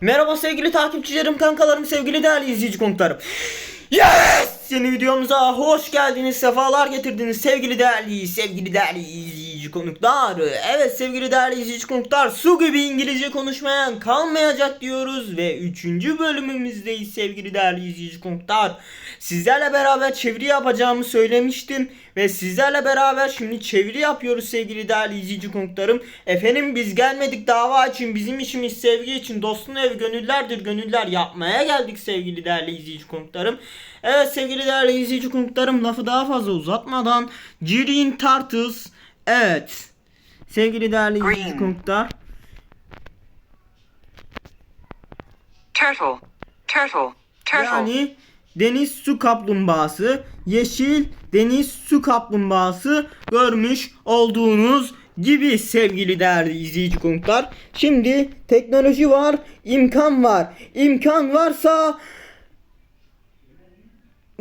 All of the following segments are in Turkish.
Merhaba sevgili takipçilerim, kankalarım, sevgili değerli izleyici konuklarım. Yes! Yeni videomuza hoş geldiniz, sefalar getirdiniz sevgili değerli, sevgili değerli izleyici konuklar. Evet sevgili değerli izleyici konuklar, su gibi İngilizce konuşmayan kalmayacak diyoruz ve 3. bölümümüzdeyiz sevgili değerli izleyici konuklar. Sizlerle beraber çeviri yapacağımı söylemiştim ve sizlerle beraber şimdi çeviri yapıyoruz sevgili değerli izleyici konuklarım. Efendim biz gelmedik dava için, bizim işimiz sevgi için, dostun ev gönüllerdir, gönüller yapmaya geldik sevgili değerli izleyici konuklarım. Evet sevgili değerli izleyici konuklarım lafı daha fazla uzatmadan Jirin Tartız evet sevgili değerli konuklar Turtle. Turtle. Turtle. yani deniz su kaplumbağası yeşil deniz su kaplumbağası görmüş olduğunuz gibi sevgili değerli izleyici konuklar. Şimdi teknoloji var, imkan var. İmkan varsa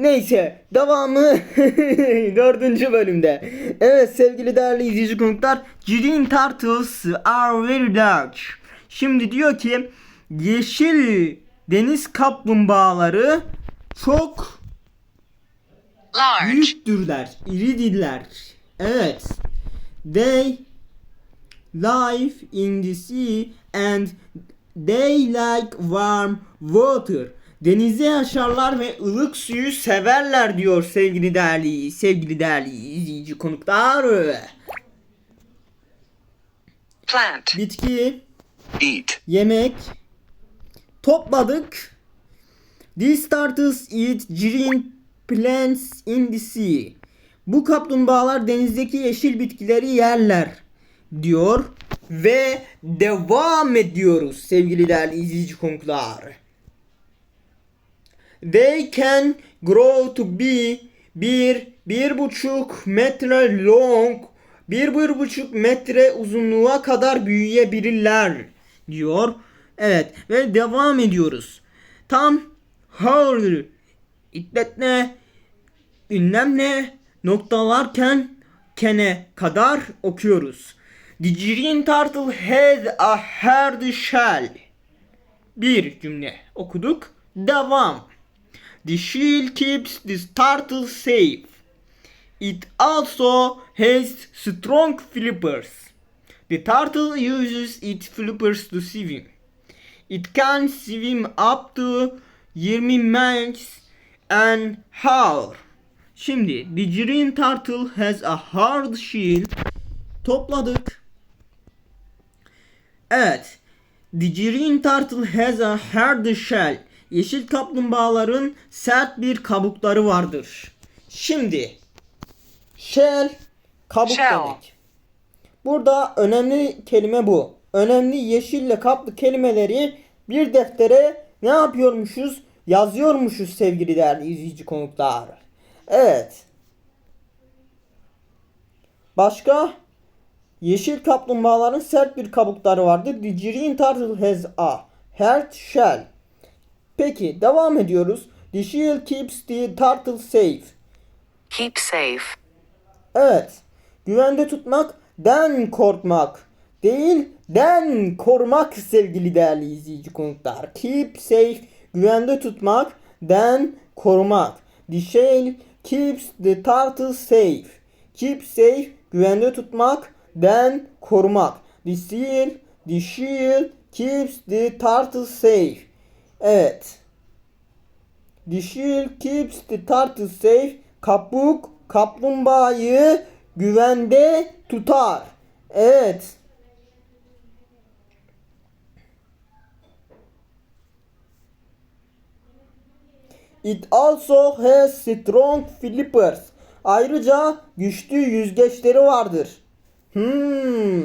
Neyse devamı dördüncü bölümde. Evet sevgili değerli izleyici konuklar. Green turtles are very large. Şimdi diyor ki yeşil deniz kaplumbağaları çok Large. büyüktürler, iridirler. Evet. They live in the sea and they like warm water. Denizde yaşarlar ve ılık suyu severler diyor sevgili değerli, sevgili değerli izleyici konuklar. Plant. Bitki, eat, yemek, topladık. These turtles eat green plants in the sea. Bu kaplumbağalar denizdeki yeşil bitkileri yerler diyor ve devam ediyoruz sevgili değerli izleyici konuklar. They can grow to be bir, bir buçuk metre long, bir, bir buçuk metre uzunluğa kadar büyüyebilirler diyor. Evet ve devam ediyoruz. Tam how iddet ne, ünlem ne, noktalarken kene kadar okuyoruz. The turtle has a hard shell. Bir cümle okuduk. Devam. The shell keeps the turtle safe. It also has strong flippers. The turtle uses its flippers to swim. It can swim up to 20 miles an hour. Şimdi the green turtle has a hard shell. Topladık. Evet. The green turtle has a hard shell. Yeşil kaplumbağaların sert bir kabukları vardır. Şimdi shell kabuk Shell. demek. Burada önemli kelime bu. Önemli yeşille kaplı kelimeleri bir deftere ne yapıyormuşuz? Yazıyormuşuz sevgili değerli izleyici konuklar. Evet. Başka? Yeşil kaplumbağaların sert bir kabukları vardır. The green turtle has a hard shell. Peki devam ediyoruz. The shell keeps the turtle safe. Keep safe. Evet. Güvende tutmak, den korkmak. Değil, den korumak sevgili değerli izleyici konuklar. Keep safe, güvende tutmak, den korumak. The shell keeps the turtle safe. Keep safe, güvende tutmak, den korumak. The seal, the shield keeps the turtle safe. Evet. The shield keeps the turtle safe. Kapuk kaplumbağayı güvende tutar. Evet. It also has strong flippers. Ayrıca güçlü yüzgeçleri vardır. Hmm.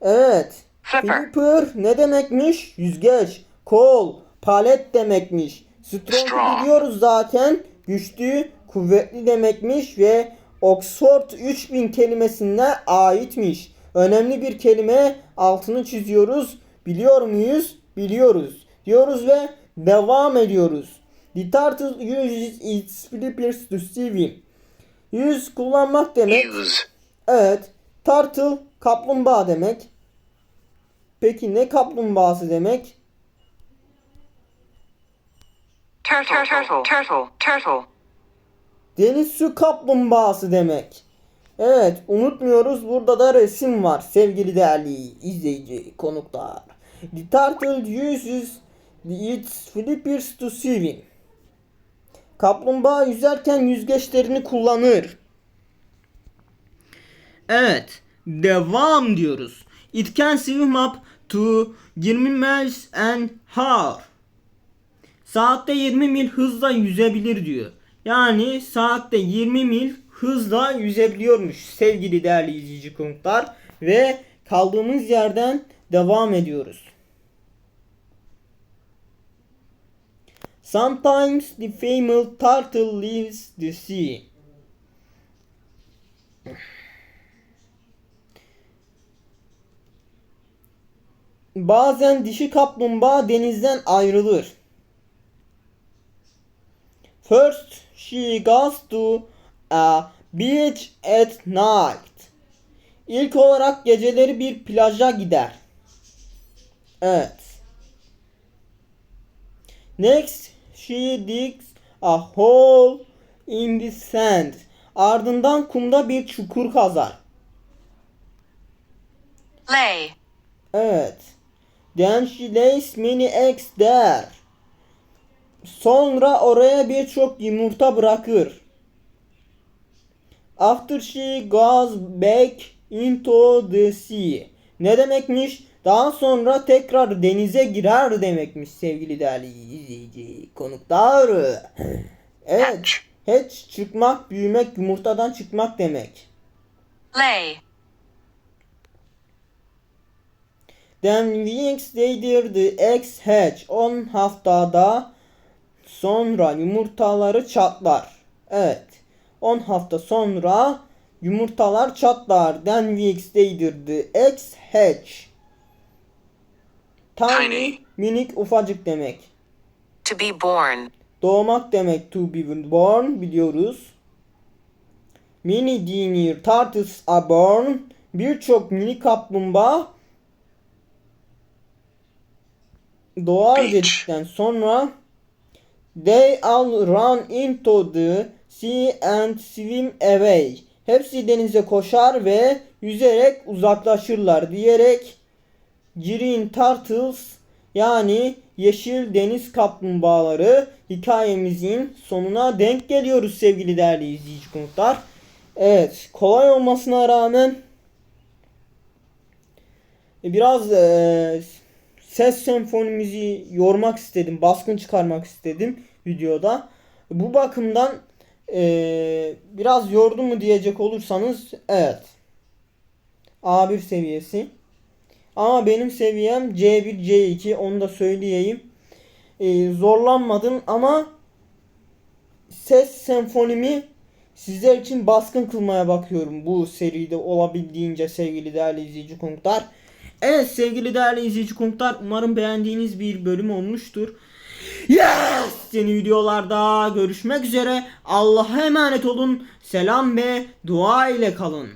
Evet. Flipper. Flipper ne demekmiş? Yüzgeç, kol, palet demekmiş. Strong, biliyoruz zaten. Güçlü, kuvvetli demekmiş ve Oxford 3000 kelimesine aitmiş. Önemli bir kelime altını çiziyoruz. Biliyor muyuz? Biliyoruz. Diyoruz ve devam ediyoruz. The turtle uses its flippers to swim. Yüz kullanmak demek. use, Evet. Turtle kaplumbağa demek. Peki ne kaplumbağası demek? Turtle. Turtle. Turtle. Deniz su kaplumbağası demek. Evet unutmuyoruz burada da resim var sevgili değerli izleyici konuklar. The turtle uses its flippers to swim. Kaplumbağa yüzerken yüzgeçlerini kullanır. Evet devam diyoruz. It can swim up to 20 miles an hour. Saatte 20 mil hızla yüzebilir diyor. Yani saatte 20 mil hızla yüzebiliyormuş sevgili değerli izleyici konuklar. Ve kaldığımız yerden devam ediyoruz. Sometimes the female turtle leaves the sea. Bazen dişi kaplumbağa denizden ayrılır. First, she goes to a beach at night. İlk olarak geceleri bir plaja gider. Evet. Next, she digs a hole in the sand. Ardından kumda bir çukur kazar. Lay. Evet. Then she lays many eggs there. Sonra oraya birçok yumurta bırakır. After she goes back into the sea. Ne demekmiş? Daha sonra tekrar denize girer demekmiş sevgili değerli izleyici konuklar. Evet. Hatch. Hatch çıkmak, büyümek, yumurtadan çıkmak demek. Lay. Then weeks later the eggs hatch. 10 haftada sonra yumurtaları çatlar. Evet. 10 hafta sonra yumurtalar çatlar. Then weeks later the eggs hatch. Tiny, Tiny. minik ufacık demek. To be born. Doğmak demek to be born biliyoruz. Many deer turtles are born. Birçok mini kaplumbağa doğar Beach. dedikten sonra they all run into the sea and swim away. Hepsi denize koşar ve yüzerek uzaklaşırlar diyerek Green Turtles yani yeşil deniz kaplumbağaları hikayemizin sonuna denk geliyoruz sevgili değerli izleyici konuklar. Evet kolay olmasına rağmen biraz eee, ses senfonimizi yormak istedim. Baskın çıkarmak istedim videoda. Bu bakımdan eee, biraz yordu mu diyecek olursanız evet. A1 seviyesi. Ama benim seviyem C1, C2 onu da söyleyeyim. Ee, zorlanmadım ama ses senfonimi sizler için baskın kılmaya bakıyorum bu seride olabildiğince sevgili değerli izleyici konuklar. Evet sevgili değerli izleyici konuklar umarım beğendiğiniz bir bölüm olmuştur. Yes! Yeni videolarda görüşmek üzere. Allah'a emanet olun. Selam ve dua ile kalın.